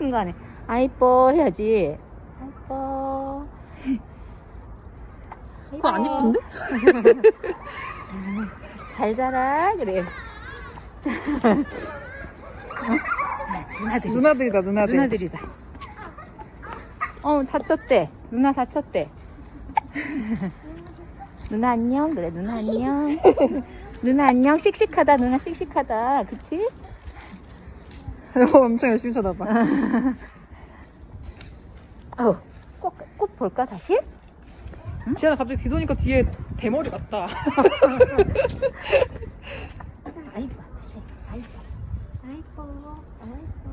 순간에 아 이뻐 해야지. 아 이뻐. 그거 안 예쁜데? 잘 자라 그래. 누나들이 누나들이다 누나들. 누나들이다. 어 다쳤대. 누나 다쳤대. 누나 안녕 그래 누나 안녕. 누나 안녕 씩씩하다 누나 씩씩하다 그치? 어, 엄청 열심히 쳐다봐. 어우 꽃, 꽃 볼까 다시? 지안아 갑자기 뒤도니까 뒤에 대머리 같다. 아이뻐 다시 아이뻐 아이뻐 아이뻐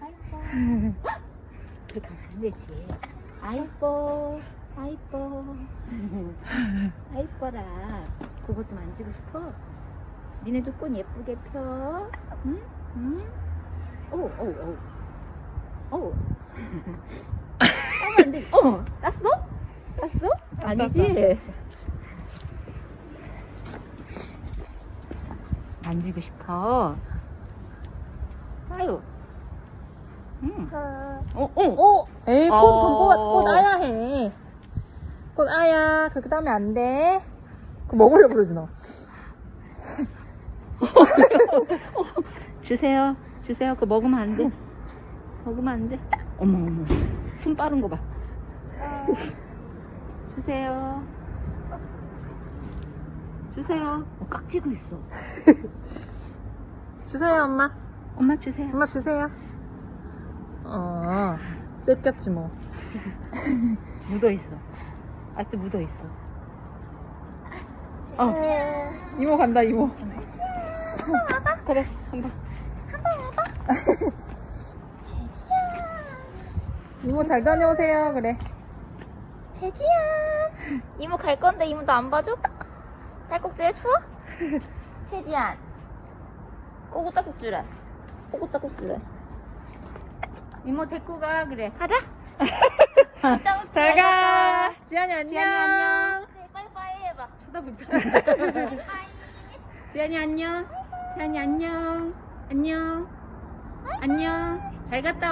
아이뻐 그렇게 하면 안 되지 아이뻐 아이뻐 아이뻐라 그것도 만지고 싶어? 니네도 꽃 예쁘게 펴 응? 응? 오 오 오 오 따면 안 돼. 어 땄어? 땄어? 안 아니지? 만지고 싶어. 아유. 응. 어, 어. 어? 에이 꽃, 어. 꽃, 꽃 아야 해. 꽃 아야. 그렇게 따면 안 돼. 그거 먹으려고 그러지 너. 주세요. 주세요. 그거 먹으면 안 돼. 먹으면 안 돼. 어머, 어머. 손 빠른 거 봐. 주세요. 주세요. 어, 깍지고 있어. 주세요 엄마. 엄마 주세요. 엄마 주세요. 어. 뺏겼지 뭐. 묻어 있어. 아직도 묻어 있어. 어, 이모 간다 이모. 그래. 한번. 이모 잘 다녀오세요 그래. 재지야 이모 갈 건데 이모 너안 봐줘? 딸꾹질에 추워? 최지안 오고 딸꾹질해 오고 딸꾹질해 이모 데리고 가. 그래. 가자 잘 가. 지안이 안녕. 지안이 안녕. 빠이빠이 해봐 쳐다본다. 빠이빠이 지안이 안녕. 지안이 안녕. 안녕. 안녕. 잘 갔다 와.